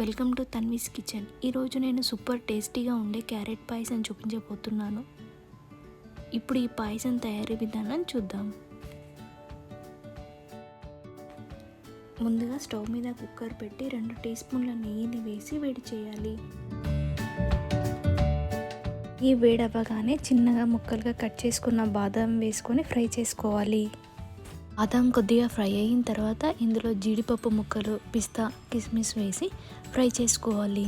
Welcome to Tanvi's kitchen. ఈరోజు నేను super టేస్టీగా ఉండే క్యారెట్ పాయసం చూపించబోతున్నాను. ఇప్పుడు ఈ పాయసం తయారీ విధానం చూద్దాం. ముందుగా స్టవ్ మీద కుక్కర్ పెట్టి రెండు టీ స్పూన్ల నెయ్యిని వేసి వేడి చేయాలి. ఈ వేడవ్వగానే చిన్నగా ముక్కలుగా కట్ చేసుకున్న బాదం వేసుకొని ఫ్రై చేసుకోవాలి. బాదం కొద్దిగా ఫ్రై అయిన తర్వాత ఇందులో జీడిపప్పు ముక్కలు పిస్తా కిస్మిస్ వేసి ఫ్రై చేసుకోవాలి.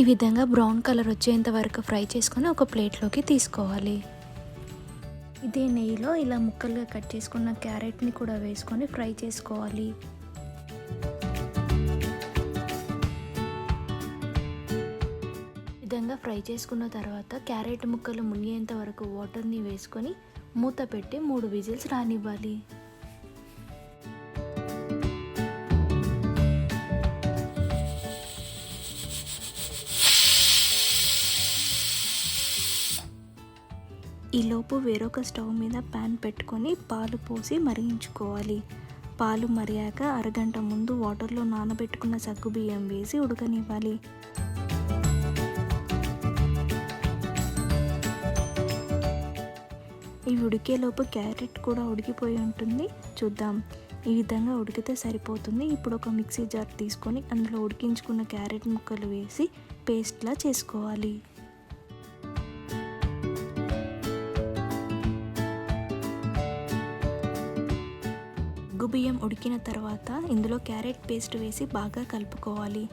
ఈ విధంగా బ్రౌన్ కలర్ వచ్చేంత వరకు ఫ్రై చేసుకొని ఒక ప్లేట్లోకి తీసుకోవాలి. ఇదే నెయ్యిలో ఇలా ముక్కలుగా కట్ చేసుకున్న క్యారెట్ని కూడా వేసుకొని ఫ్రై చేసుకోవాలి. విధంగా ఫ్రై చేసుకున్న తర్వాత క్యారెట్ ముక్కలు మునిగేంత వరకు వాటర్ని వేసుకొని మూత పెట్టి మూడు విజిల్స్ రానివ్వాలి. ఈలోపు వేరొక స్టవ్ మీద ప్యాన్ పెట్టుకొని పాలు పోసి మరిగించుకోవాలి. పాలు మరిగాక అరగంట ముందు వాటర్లో నానబెట్టుకున్న సగ్గుబియ్యం వేసి ఉడకనివ్వాలి. ఇవి ఉడికేలోపు క్యారెట్ కూడా ఉడికిపోయి ఉంటుంది. చూద్దాం. ఈ విధంగా ఉడికితే సరిపోతుంది. ఇప్పుడు ఒక మిక్సీ జార్ తీసుకొని అందులో ఉడికించుకున్న క్యారెట్ ముక్కలు వేసి పేస్ట్లా చేసుకోవాలి. బియ్యం ఉడికిన తర్వాత ఇందులో క్యారెట్ పేస్ట్ వేసి బాగా కలుపుకోవాలి.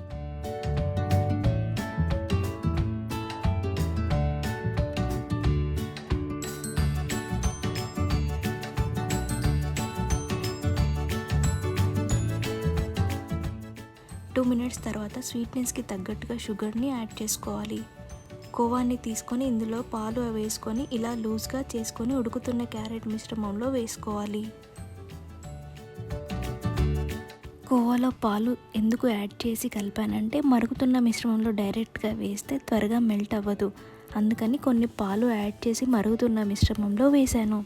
టూ మినిట్స్ తర్వాత స్వీట్నెస్కి తగ్గట్టుగా షుగర్ని యాడ్ చేసుకోవాలి. కోవాని తీసుకొని ఇందులో పాలు వేసుకొని ఇలా లూజ్గా చేసుకొని ఉడుకుతున్న క్యారెట్ మిశ్రమంలో వేసుకోవాలి. కోవాలో పాలు ఎందుకు యాడ్ చేసి కలిపానంటే మరుగుతున్న మిశ్రమంలో డైరెక్ట్గా వేస్తే త్వరగా మెల్ట్ అవ్వదు. అందుకని కొన్ని పాలు యాడ్ చేసి మరుగుతున్న మిశ్రమంలో వేశాను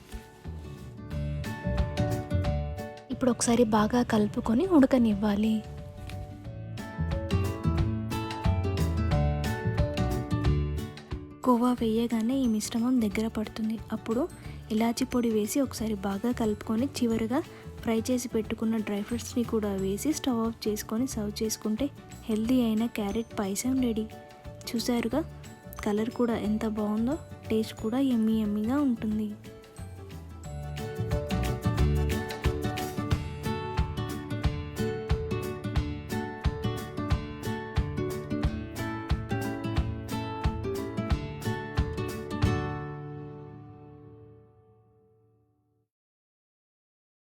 ఇప్పుడు ఒకసారి బాగా కలుపుకొని ఉడకనివ్వాలి. కోవా వేయగానే ఈ మిశ్రమం దగ్గర పడుతుంది. అప్పుడు ఇలాచి పొడి వేసి ఒకసారి బాగా కలుపుకొని చివరిగా ఫ్రై చేసి పెట్టుకున్న డ్రై ఫ్రూట్స్ని కూడా వేసి స్టవ్ ఆఫ్ చేసుకొని సర్వ్ చేసుకుంటే హెల్దీ అయిన క్యారెట్ పాయసం రెడీ. చూసారుగా కలర్ కూడా ఎంత బాగుందో టేస్ట్ కూడా ఎమ్మీ ఎమ్మీగా ఉంటుంది.